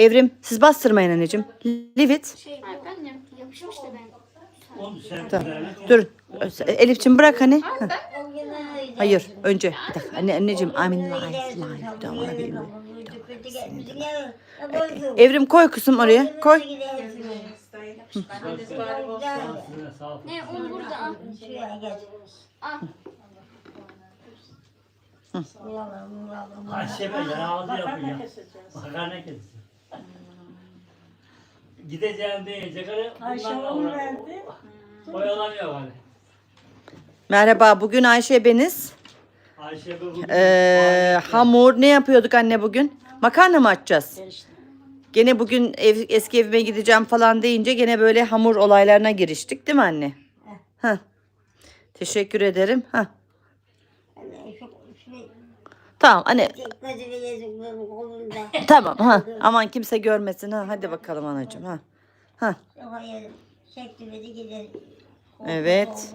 Evrim siz bastırmayın anneciğim. Leave it. Şey, annem yapışmış da ben. Oğlum sen Tamam. Dur. Elif'ciğim bırak hani. Heh. Hayır önce. Bir dakika. Anne, anneciğim I'm in. Don't wanna be in live. Evrim koy kızım oraya. Koy. Ne un burada al. Al. Ayşe be ya ağzı yapıyor. Makarna kessin. Gideceğim diyecek hani Ayşe bunlarla onu uğra- verdi. Oyalanıyor hani. Merhaba bugün Ayşe beniz. Ayşe be bugün. Ee, hamur ne yapıyorduk anne bugün? Makarna mı açacağız? Gene bugün ev, eski evime gideceğim falan deyince gene böyle hamur olaylarına giriştik değil mi anne? Heh. Teşekkür ederim. Heh. Tamam anne tamam ha aman kimse görmesin ha hadi bakalım anacığım ha. Ha Evet.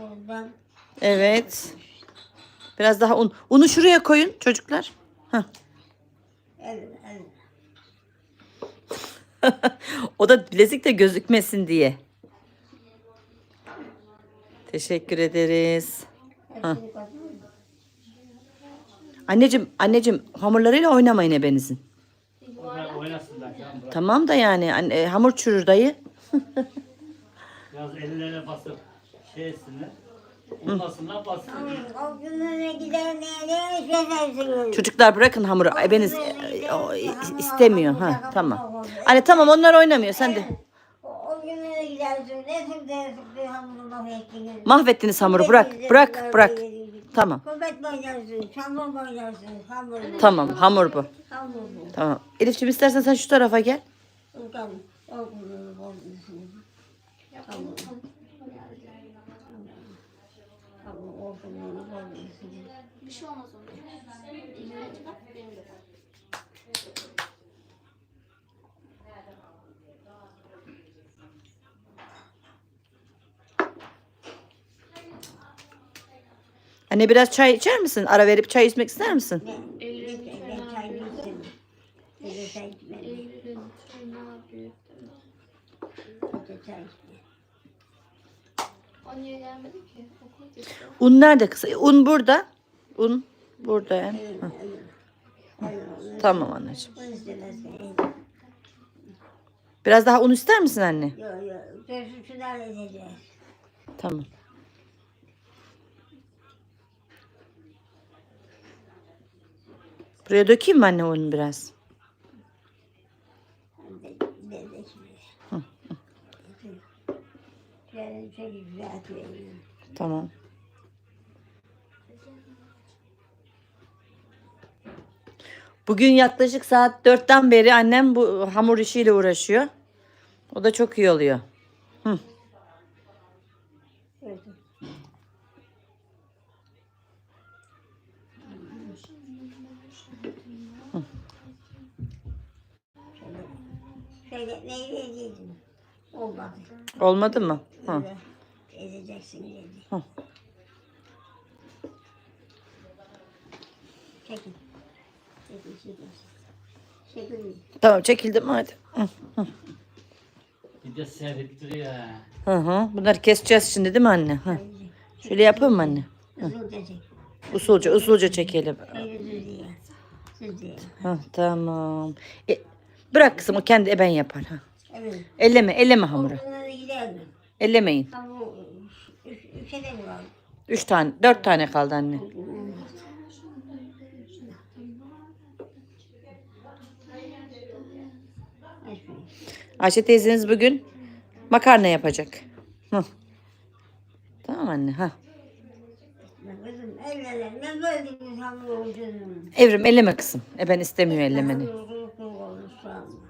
evet. Biraz daha un. Unu şuraya koyun çocuklar. Ha. o da bilezik de gözükmesin diye. Teşekkür ederiz. Ha. Anneciğim, anneciğim hamurlarıyla oynamayın ebenizin. Onlar Oynasınlar canım. bırak. Tamam da yani anne, e, hamur çürür dayı. Biraz ellerine basıp şey etsinler. Olmasınlar bassınlar. O gününe gider ne ne istersiniz? Çocuklar bırakın hamuru. Ebeniz e, o, istemiyor. Ha tamam. Anne tamam onlar oynamıyor sen de. O gününe gidersin. Ne sıktı sıktı hamurunu mahvettiniz. Mahvettiniz hamuru bırak. Bırak bırak. Tamam. Köpek mi oynarsın? Çamur mu oynarsın? Hamur. Tamam hamur bu. Hamur bu. Tamam. Elifciğim istersen sen şu tarafa gel. Tamam. Bir şey olmaz ona. İlacı bak benim de var. Anne biraz çay içer misin? Ara verip çay içmek ister misin? Eylül'ün Ben çay içtim. Ben de çay içmedim. Eylül'ün tırnağı büyük. Ben de çay içmedim. O niye gelmedi ki? Okul gitti. Un nerede kız? E, Un burada. Un burada yani. Hı. Tamam anneciğim. Biraz daha un ister misin anne? Yok yok. Tamam. Buraya dökeyim mi anne unu biraz? Tamam. Bugün yaklaşık saat 4'ten beri annem bu hamur işiyle uğraşıyor. O da çok iyi oluyor. Hı. Evet. Şöyle meyve yedim. Olmadı. Olmadı mı? Hı. Böyle ezeceksin dedi. Hı. Çekil. Çekil, çekil. Çekil. Tamam çekildim hadi. Hı. Bir de sevdirttiriyor ha. Hı hı. Bunları keseceğiz şimdi değil mi anne? Hı. Şöyle yapayım mı anne? Çek. Usulca usulca çekelim. Ha, tamam. E, bırak kızım o kendi eben yapar. Ha. Evet. Elleme elleme hamuru. Bunları gider mi? Ellemeyin. Üç, üçe de mi var? Üç tane dört tane kaldı anne. Ayşe teyzeniz bugün makarna yapacak. Hı. Tamam anne. Ha. Kızım ellerine böldünüz hamur ucunu. Evrim elleme kızım. E ben istemiyor ellemeni. Hamur anda.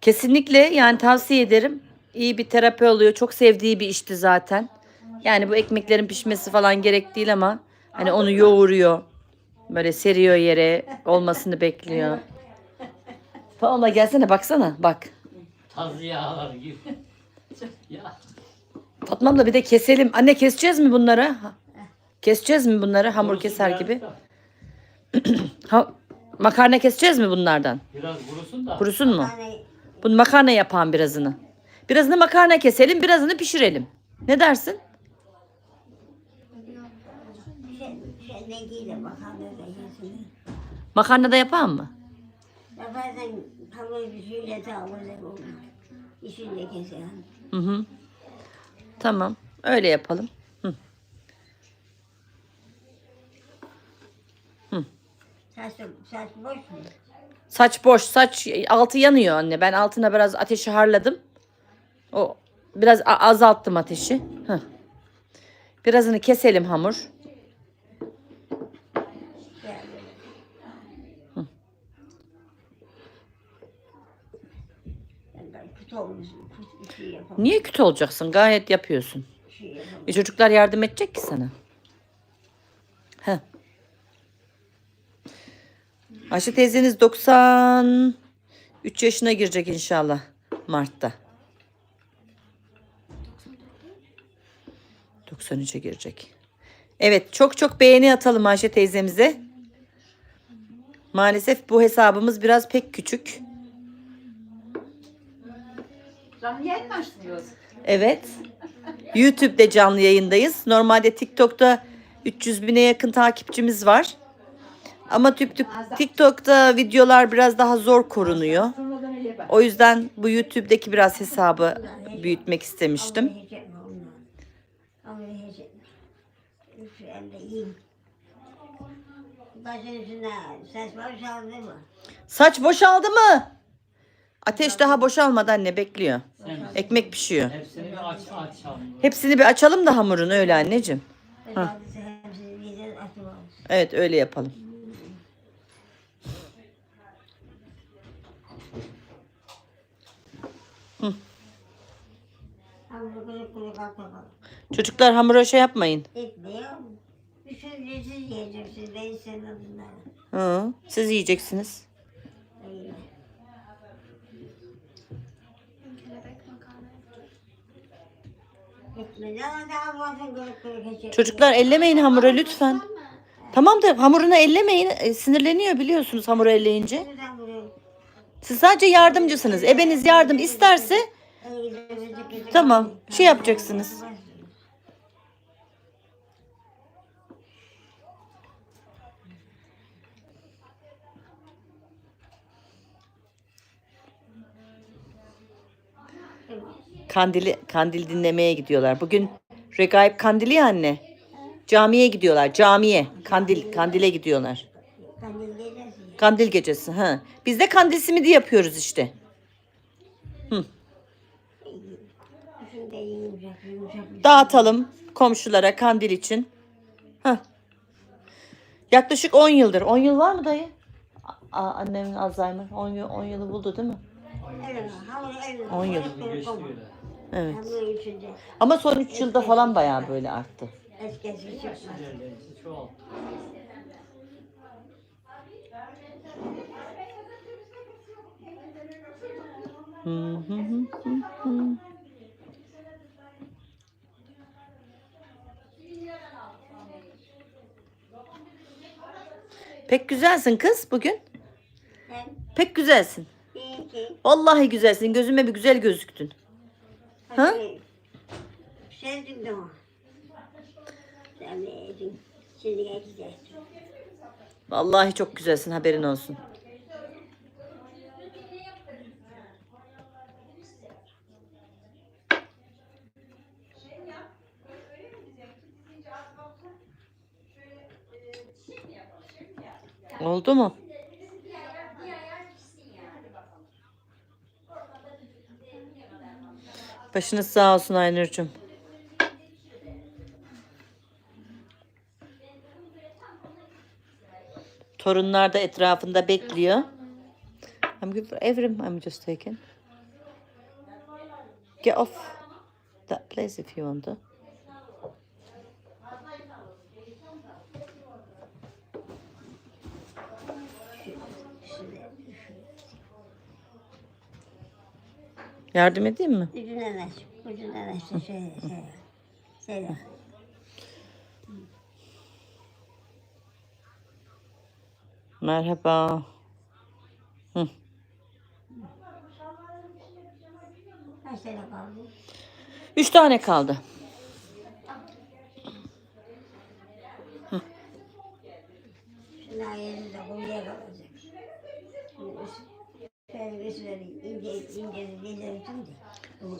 Kesinlikle yani tavsiye ederim. İyi bir terapi oluyor. Çok sevdiği bir işti zaten. Yani bu ekmeklerin pişmesi falan gerek değil ama hani onu yoğuruyor. Böyle seriyor yere olmasını bekliyor. Paola gelsene baksana bak. Taz yağlar gibi. ya. Fatma abla bir de keselim. Anne keseceğiz mi bunları? Ha- Keseceğiz mi bunları hamur Kurusun keser biraz gibi? da, Ha, makarna keseceğiz mi bunlardan? Biraz kurusun da. Kurusun mu? Hani Bunu makarna yapan birazını. Birazını makarna keselim, birazını pişirelim. Ne dersin? şey, şey ne giyle bakalım da yesin. Makarna da yapalım mı? Yaparsan hamur bir şeyle tavırla olur. İşini keser. Hı hı. Tamam. Öyle yapalım. Hı. Saç, saç boş mu? Saç boş. Saç altı yanıyor anne. Ben altına biraz ateşi harladım. O biraz azalttım ateşi. Heh. Birazını keselim hamur. Gel. Niye kötü olacaksın? Gayet yapıyorsun. Şey. E çocuklar yardım edecek ki sana. Heh. Ayşe teyzeniz 93 yaşına girecek inşallah Mart'ta. 93'e girecek. Evet çok çok beğeni atalım Ayşe teyzemize. Maalesef bu hesabımız biraz pek küçük. Canlı yayın mı açtınız? Evet. YouTube'de canlı yayındayız. Normalde TikTok'ta 300 bine yakın takipçimiz var. Ama TikTok'ta videolar biraz daha zor korunuyor. O yüzden bu YouTube'daki biraz hesabı büyütmek istemiştim. Saç boşaldı mı? Ateş daha boşalmadı anne bekliyor. Ekmek pişiyor. hepsini bir aç aç hamuru. Hepsini bir açalım da hamurunu öyle anneciğim. Atıvalım. Evet öyle yapalım. Atalım. Çocuklar hamura şey yapmayın. Etmiyor. Düşünce siz yiyeceksiniz. Hı, siz yiyeceksiniz. Öyle. Kelebek makarna yapacağım. Etme. Ne daha fazla kırık kırık edecek. Çocuklar ellemeyin hamuru lütfen. Tamam da hamurunu ellemeyin. E, sinirleniyor biliyorsunuz hamuru elleyince. Siz sadece yardımcısınız. Ebeniz yardım isterse Tamam, şey yapacaksınız. Kandili kandil dinlemeye gidiyorlar. Bugün Regaib Kandili ya anne. Camiye gidiyorlar. Camiye. Kandil kandile gidiyorlar. Kandil gecesi. Kandil gecesi. Ha. Biz de kandil simidi yapıyoruz işte. Bir Dağıtalım komşulara kandil için. Hah. Yaklaşık 10 yıldır. 10 yıl var mı dayı? Aa, annemin Alzheimer 10 yıl, 10 yılı buldu değil mi? şey. Eline, hamuru eline. 10 yıl. Evet. Ama son 3 yılda falan bayağı böyle arttı. Eskisi çıkmaz. Hı hı hı hı hı. Pek güzelsin kız bugün. Pek güzelsin. iyi ki Vallahi güzelsin. Gözüme bir güzel gözüktün. Ha? Sevdim de o. Sevdim. Şimdi geçecek. Vallahi çok güzelsin haberin olsun. Oldu mu? Başınız sağ olsun Aynur'cum. Torunlar da etrafında bekliyor. I'm good for Evrim. I'm just taking. Get off that place if you want to. Yardım edeyim mi? Ucuna ver. Ucuna Yüzünden işte şey, şey, şey. Merhaba. Kaç tane kaldı? Üç tane kaldı. Şunlar yerinde kuyuya kalacak.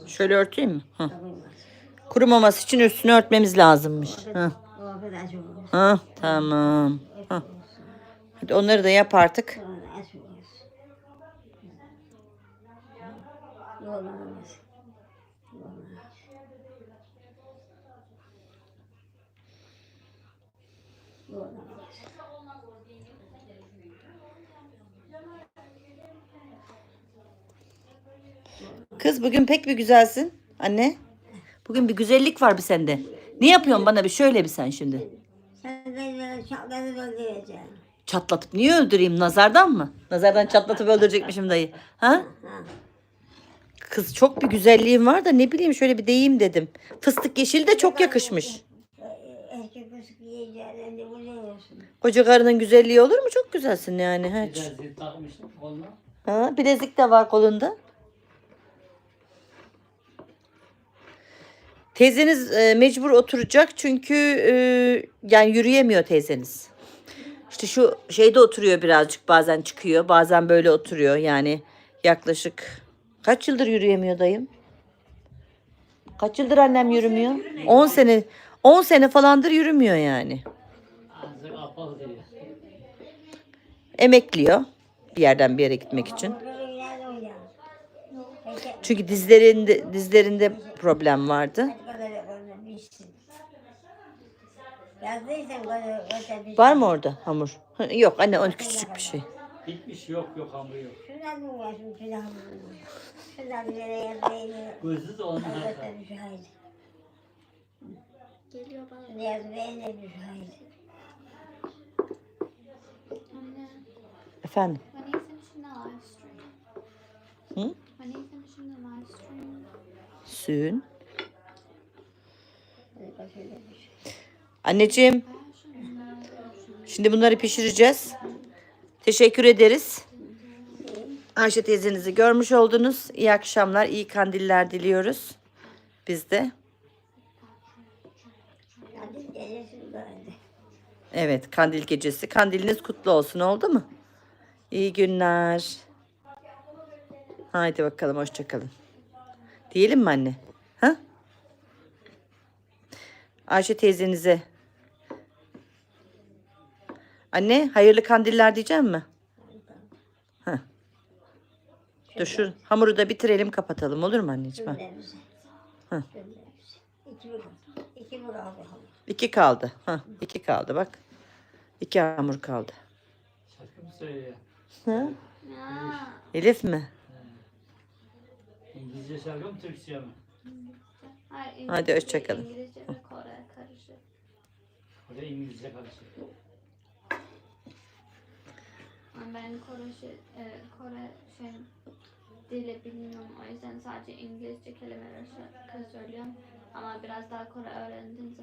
Şöyle örteyim mi? Hı. Kurumaması için üstünü örtmemiz lazımmış. Hı. Hı, tamam. Hı. Hadi onları da yap artık. Kız bugün pek bir güzelsin. Anne. Bugün bir güzellik var bir sende. Ne yapıyorsun bana bir şöyle bir sen şimdi. Sen beni çatladı öldüreceksin. Çatlatıp niye öldüreyim? Nazardan mı? Nazardan çatlatıp öldürecekmişim dayı. Ha? Kız çok bir güzelliğin var da ne bileyim şöyle bir deyim dedim. Fıstık yeşil de çok yakışmış. Eski de. Koca karının güzelliği olur mu? Çok güzelsin yani. Ha, Güzel zil takmıştım koluna. ha, bilezik de var kolunda. Teyzeniz e, mecbur oturacak çünkü e, yani yürüyemiyor teyzeniz. İşte şu şeyde oturuyor birazcık bazen çıkıyor bazen böyle oturuyor yani yaklaşık kaç yıldır yürüyemiyor dayım? Kaç yıldır annem yürümüyor? 10 sene 10 sene falandır yürümüyor yani. Emekliyor bir yerden bir yere gitmek için. Çünkü dizlerinde dizlerinde problem vardı. hadi kadar orada bitsin. Yazdıysan. Var mı orada hamur? Hı, Yok anne o küçücük bir şey. Bitmiş yok yok hamur yok. Şunlar mı var şu pilav mı? Şunlar bir yere yazmayı. Gözü de ondan. Orada bir şey haydi. Geliyor bana. Şunu yazmaya ne bir şey haydi. Anne. Efendim? Wanneer finishing the live stream? Hı? Wanneer finishing the live stream? Sün. Hadi bak şöyle bir şey. Anneciğim şimdi bunları pişireceğiz. Teşekkür ederiz. Ayşe teyzenizi görmüş oldunuz. İyi akşamlar, iyi kandiller diliyoruz. Biz de. Evet, kandil gecesi. Kandiliniz kutlu olsun oldu mu? İyi günler. Haydi bakalım hoşça kalın. Diyelim mi anne? Ha? Ayşe teyzenize. Anne hayırlı kandiller diyeceğim mi? Ha. Dur şu hamuru da bitirelim kapatalım olur mu anneciğim? Ha. Hı. İki kaldı? İki kaldı? İki kaldı. Ha, iki kaldı bak. İki hamur kaldı. Şarkı mı söylüyor? Ha? Ya. Elif mi? İngilizce şarkı mı Türkçe mi? Hayır, Hadi İngilizce- hoşça kalın. İngilizce ve Kore karışık. Orada İngilizce karışık. Ben Kore şey, e, Kore şey dili bilmiyorum. O yüzden sadece İngilizce kelimeler söylüyorum. Ama biraz daha Kore öğrendiğim zaman